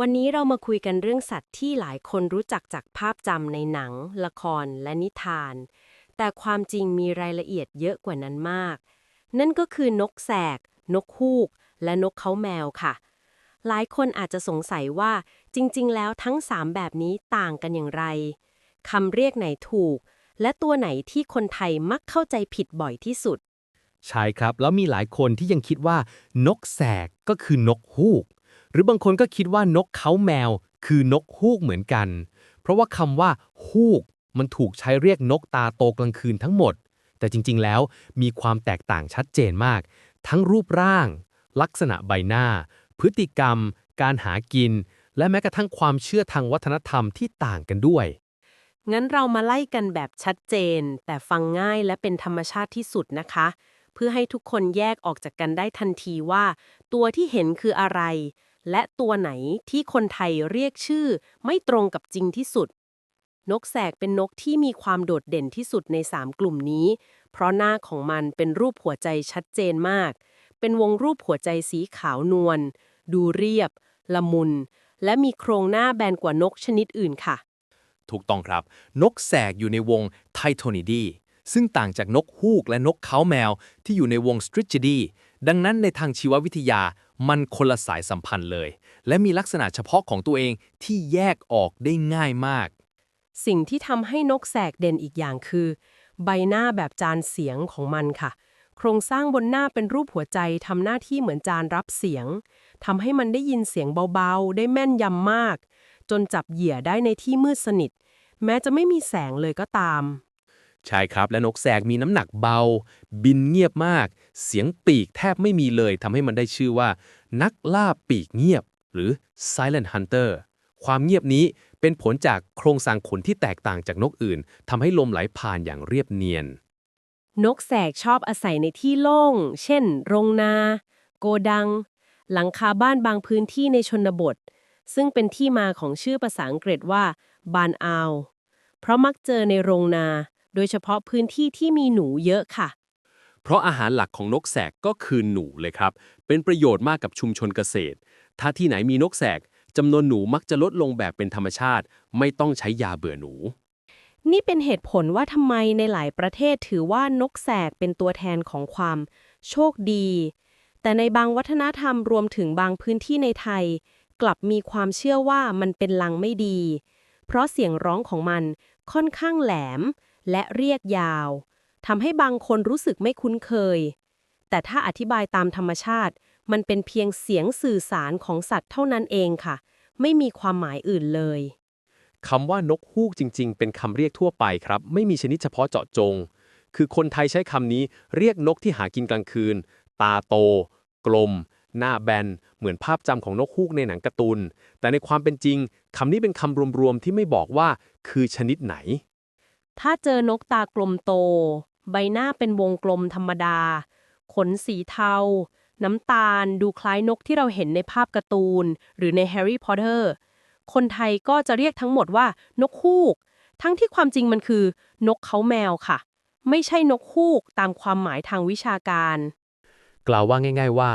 วันนี้เรามาคุยกันเรื่องสัตว์ที่หลายคนรู้จักจากภาพจำในหนัง ละคร และนิทาน แต่ความจริงมีรายละเอียดเยอะกว่านั้นมาก นั่นก็คือนกแสก นกฮูก และนกเขาแมวค่ะ หลายคนอาจจะสงสัยว่าจริง ๆ แล้วทั้งสามแบบนี้ต่างกันอย่างไรคำเรียกไหนถูก และตัวไหนที่คนไทยมักเข้าใจผิดบ่อยที่สุด ใช่ครับ แล้วมีหลายคนที่ยังคิดว่า นกแสกก็คือนกฮูก หรือบางคนก็คิดว่านกเขาแมว คือนกฮูกเหมือนกัน เพราะว่าคำว่าฮูก มันถูกใช้เรียกนกตาโตกลางคืนทั้งหมด แต่จริงๆแล้วมีความแตกต่างชัดเจนมาก ทั้งรูปร่าง ลักษณะใบหน้า พฤติกรรม การหากิน และแม้กระทั่งความเชื่อทางวัฒนธรรมที่ต่างกันด้วย งั้นเรามาไล่กันแบบชัดเจน แต่ฟังง่ายและเป็นธรรมชาติที่สุดนะคะ เพื่อให้ทุกคนแยกออกจากกันได้ทันทีว่า ตัวที่เห็นคืออะไร และตัวไหนที่คนไทยเรียกชื่อไม่ตรงกับจริงที่สุด นกแสกเป็นนกที่มีความโดดเด่นที่สุดใน 3 กลุ่มนี้ เพราะหน้าของมันเป็นรูปหัวใจชัดเจนมาก เป็นวงรูปหัวใจสีขาวนวล ดูเรียบ ละมุน และมีโครงหน้าแบนกว่านกชนิดอื่นค่ะ ถูกต้องครับ นกแสกอยู่ในวงไทโทนิดีซึ่งต่างจากนกฮูกและนกเขาแมวที่อยู่ในวงสตริ g ดีดังนั้นในทางชีววิทยา มันคนละสายสัมพันธ์เลย และมีลักษณะเฉพาะของตัวเองที่แยกออกได้ง่ายมาก สิ่งที่ทำให้นกแสกเด่นอีกอย่างคือ ใบหน้าแบบจานเสียงของมันค่ะ โครงสร้างบนหน้าเป็นรูปหัวใจทำหน้าที่เหมือนจานรับเสียงทำให้มันได้ยินเสียงเบาๆ ได้แม่นยำมาก จนจับเหยื่อได้ในที่มืดสนิท แม้จะไม่มีแสงเลยก็ตาม ใช่ครับ และนกแสกมีน้ำหนักเบา บินเงียบมาก เสียงปีกแทบไม่มีเลยทำให้มันได้ชื่อว่า นักล่าปีกเงียบ หรือ silent hunter ความเงียบนี้เป็นผลจากโครงสร้างขนที่แตกต่างจากนกอื่นทำให้ลมไหลผ่านอย่างเรียบเนียน นกแสกชอบอาศัยในที่โล่ง เช่น โรงนา โกดัง หลังคาบ้านบางพื้นที่ในชนบท ซึ่งเป็นที่มาของชื่อภาษาอังกฤษว่าบานอาว เพราะมักเจอในโรงนา โดยเฉพาะพื้นที่ที่มีหนูเยอะค่ะ เพราะอาหารหลักของนกแสกก็คือหนูเลยครับ เป็นประโยชน์มากกับชุมชนเกษตร ถ้าที่ไหนมีนกแสกจำนวนหนูมักจะลดลงแบบเป็นธรรมชาติ ไม่ต้องใช้ยาเบื่อหนู นี่เป็นเหตุผลว่าทำไมในหลายประเทศถือว่านกแสกเป็นตัวแทนของความ โชคดี แต่ในบางวัฒนธรรมรวมถึงบางพื้นที่ในไทย กลับมีความเชื่อว่ามันเป็นลังไม่ดี เพราะเสียงร้องของมันค่อนข้างแหลม และเรียกยาวทำให้บางคนรู้สึกไม่คุ้นเคย แต่ถ้าอธิบายตามธรรมชาติ มันเป็นเพียงเสียงสื่อสารของสัตว์เท่านั้นเองค่ะ ไม่มีความหมายอื่นเลยคำว่านกฮูกจริง ๆ เป็นคำเรียกทั่วไปครับ ไม่มีชนิดเฉพาะเจาะจง คือคนไทยใช้คำนี้เรียกนกที่หากินกลางคืน ตาโต กลม หน้าแบน เหมือนภาพจำของนกฮูกในหนังการ์ตูน แต่ในความเป็นจริงคำนี้เป็นคำรวมๆที่ไม่บอกว่าคือชนิดไหน ถ้าเจอนกตากลมโต ใบหน้าเป็นวงกลมธรรมดา ขนสีเทา น้ำตาล ดูคล้ายนกที่เราเห็นในภาพการ์ตูน หรือในแฮร์รี่พอตเตอร์ คนไทยก็จะเรียกทั้งหมดว่านกฮูก ทั้งที่ความจริงมันคือ นกเขาแมวค่ะ ไม่ใช่นกฮูกตามความหมายทางวิชาการ กล่าวว่าง่าย ๆว่า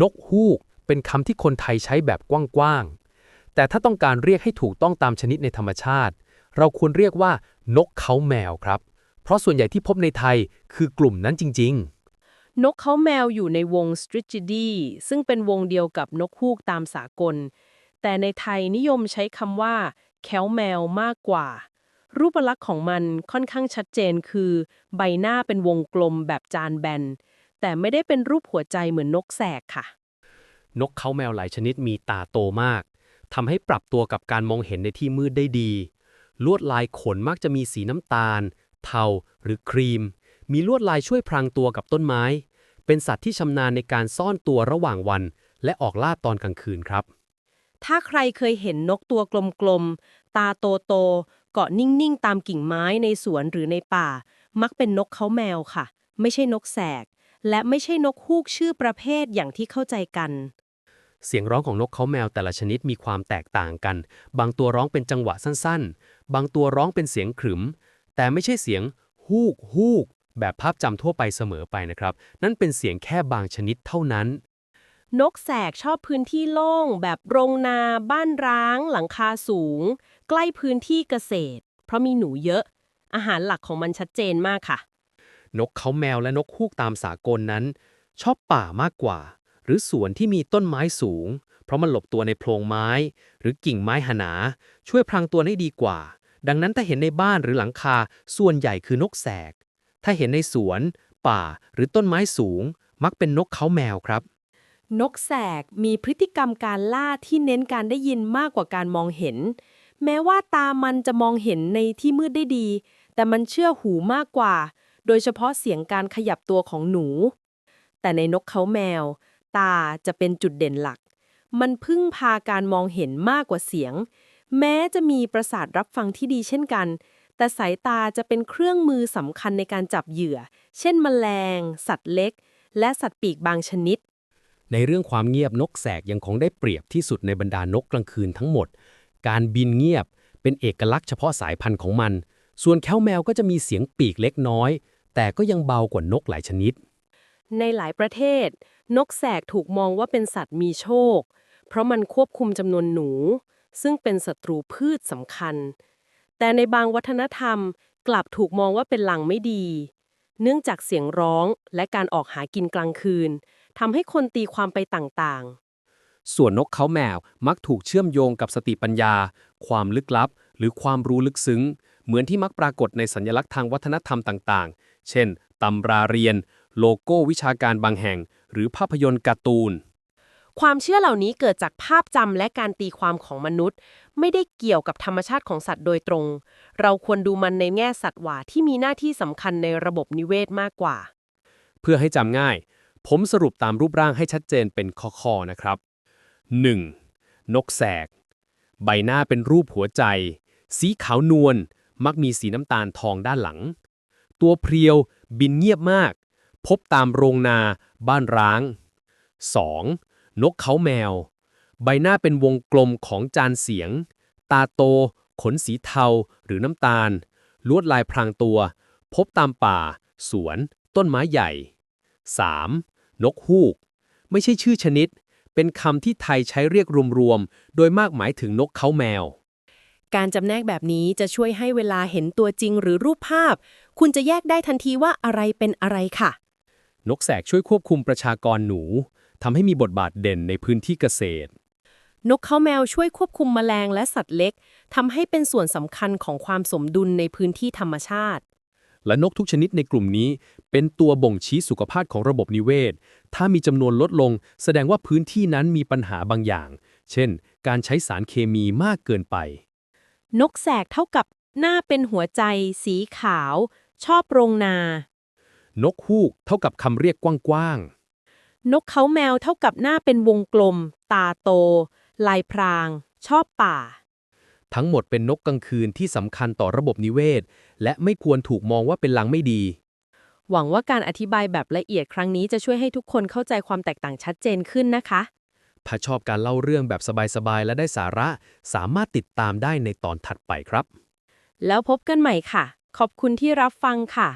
นกฮูกเป็นคำที่คนไทยใช้แบบกว้างๆ แต่ถ้าต้องการเรียกให้ถูกต้องตามชนิดในธรรมชาติ เราควรเรียกว่านกเขาแมวครับ เพราะส่วนใหญ่ที่พบในไทยคือกลุ่มนั้นจริง ๆ นกเขาแมวอยู่ในวง s t r i g i d y ซึ่งเป็นวงเดียวกับนกฮูกตามสากล แต่ในไทยนิยมใช้คำว่า แคะแมวมากกว่า รูปลักษณ์ของมันค่อนข้างชัดเจนคือ ใบหน้าเป็นวงกลมแบบจานแบน แต่ไม่ได้เป็นรูปหัวใจเหมือนนกแสกค่ะ นกเขาแมวหลายชนิดมีตาโตมากทำให้ปรับตัวกับการมองเห็นในที่มืดได้ดี ลวดลายขนมักจะมีสีน้ำตาล เทา หรือครีม มีลวดลายช่วยพรางตัวกับต้นไม้ เป็นสัตว์ที่ชำนาญในการซ่อนตัวระหว่างวัน และออกล่าตอนกลางคืนครับ ถ้าใครเคยเห็นนกตัวกลมๆ ตาโตๆ เกาะนิ่งๆ ตามกิ่งไม้ในสวนหรือในป่า มักเป็นนกเขาแมวค่ะ ไม่ใช่นกแสก และไม่ใช่นกฮูกชื่อประเภทอย่างที่เข้าใจกัน เสียงร้องของนกเขาแมวแต่ละชนิดมีความแตกต่างกัน บางตัวร้องเป็นจังหวะสั้นๆ บางตัวร้องเป็นเสียงขรึม แต่ไม่ใช่เสียงฮูกฮูกแบบภาพจำทั่วไปเสมอไปนะครับ นั่นเป็นเสียงแค่บางชนิดเท่านั้น นกแสกชอบพื้นที่โล่ง แบบโรงนา บ้านร้าง หลังคาสูง ใกล้พื้นที่เกษตร เพราะมีหนูเยอะ อาหารหลักของมันชัดเจนมากค่ะ นกเขาแมวและนกฮูกตามสากลนั้น ชอบป่ามากกว่า หรือสวนที่มีต้นไม้สูง เพราะมันหลบตัวในโพรงไม้ หรือกิ่งไม้หนา ช่วยพรางตัวได้ดีกว่า ดังนั้นถ้าเห็นในบ้านหรือหลังคาส่วนใหญ่คือนกแสก ถ้าเห็นในสวน ป่าหรือต้นไม้สูง มักเป็นนกเขาแมวครับ นกแสกมีพฤติกรรมการล่าที่เน้นการได้ยินมากกว่าการมองเห็น แม้ว่าตามันจะมองเห็นในที่มืดได้ดี แต่มันเชื่อหูมากกว่า โดยเฉพาะเสียงการขยับตัวของหนู แต่ในนกเขาแมว ตาจะเป็นจุดเด่นหลัก มันพึ่งพาการมองเห็นมากกว่าเสียง แม้จะมีประสาทรับฟังที่ดีเช่นกัน แต่สายตาจะเป็นเครื่องมือสำคัญในการจับเหยื่อ เช่นแมลง สัตว์เล็ก และสัตว์ปีกบางชนิด ในเรื่องความเงียบนกแสกยังคงได้เปรียบที่สุดในบรรดานกกลางคืนทั้งหมด การบินเงียบเป็นเอกลักษณ์เฉพาะสายพันธุ์ของมัน ส่วนแค้วแมวก็จะมีเสียงปีกเล็กน้อย แต่ก็ยังเบากว่านกหลายชนิด ในหลายประเทศ นกแสกถูกมองว่าเป็นสัตว์มีโชค เพราะมันควบคุมจำนวนหนู ซึ่งเป็นศัตรูพืชสำคัญ แต่ในบางวัฒนธรรมกลับถูกมองว่าเป็นลังไม่ดี เนื่องจากเสียงร้องและการออกหากินกลางคืนทำให้คนตีความไปต่างส่วนนกเขาแมวมักถูกเชื่อมโยงกับสติปัญญา ความลึกลับ หรือความรู้ลึกซึ้ง เหมือนที่มักปรากฏในสัญลักษณ์ทางวัฒนธรรมต่าง ๆ เช่นตำราเรียน โลโก้วิชาการบางแห่ง หรือภาพยนตร์การ์ตูนๆความเชื่อเหล่านี้เกิดจากภาพจำและการตีความของมนุษย์ ไม่ได้เกี่ยวกับธรรมชาติของสัตว์โดยตรง เราควรดูมันในแง่สัตว์หว่าที่มีหน้าที่สำคัญในระบบนิเวศมากกว่า เพื่อให้จำง่าย ผมสรุปตามรูปร่างให้ชัดเจนเป็นข้อๆนะครับ 1. นกแสก ใบหน้าเป็นรูปหัวใจ สีขาวนวลมักมีสีน้ำตาลทองด้านหลัง ตัวเพรียวบินเงียบมาก พบตามโรงนา บ้านร้าง 2. นกเขาแมว ใบหน้าเป็นวงกลมของจานเสียง ตาโต ขนสีเทาหรือน้ำตาล ลวดลายพรางตัว พบตามป่า สวน ต้นไม้ใหญ่ 3. นกฮูก ไม่ใช่ชื่อชนิด เป็นคำที่ไทยใช้เรียกรวมๆ โดยมากหมายถึงนกเขาแมวการจำแนกแบบนี้จะช่วยให้เวลาเห็นตัวจริงหรือรูปภาพ คุณจะแยกได้ทันทีว่าอะไรเป็นอะไรค่ะ นกแสกช่วยควบคุมประชากรหนูทำให้มีบทบาทเด่นในพื้นที่เกษตร นกเขาแมวช่วยควบคุมแมลงและสัตว์เล็กทำให้เป็นส่วนสำคัญของความสมดุลในพื้นที่ธรรมชาติ และนกทุกชนิดในกลุ่มนี้ เป็นตัวบ่งชี้สุขภาพของระบบนิเวศ ถ้ามีจำนวนลดลง แสดงว่าพื้นที่นั้นมีปัญหาบางอย่าง เช่น การใช้สารเคมีมากเกินไป นกแสกเท่ากับหน้าเป็นหัวใจ สีขาว ชอบโรงนา นกฮูกเท่ากับคำเรียกกว้างนกเขาแมวเท่ากับหน้าเป็นวงกลม ตาโต ลายพราง ชอบป่าๆทั้งหมดเป็นนกกลางคืนที่สำคัญต่อระบบนิเวศ และไม่ควรถูกมองว่าเป็นลังไม่ดี หวังว่าการอธิบายแบบละเอียดครั้งนี้จะช่วยให้ทุกคนเข้าใจความแตกต่างชัดเจนขึ้นนะคะถ้าชอบการเล่าเรื่องแบบสบายๆ และได้สาระ สามารถติดตามได้ในตอนถัดไปครับ แล้วพบกันใหม่ค่ะ ขอบคุณที่รับฟังค่ะ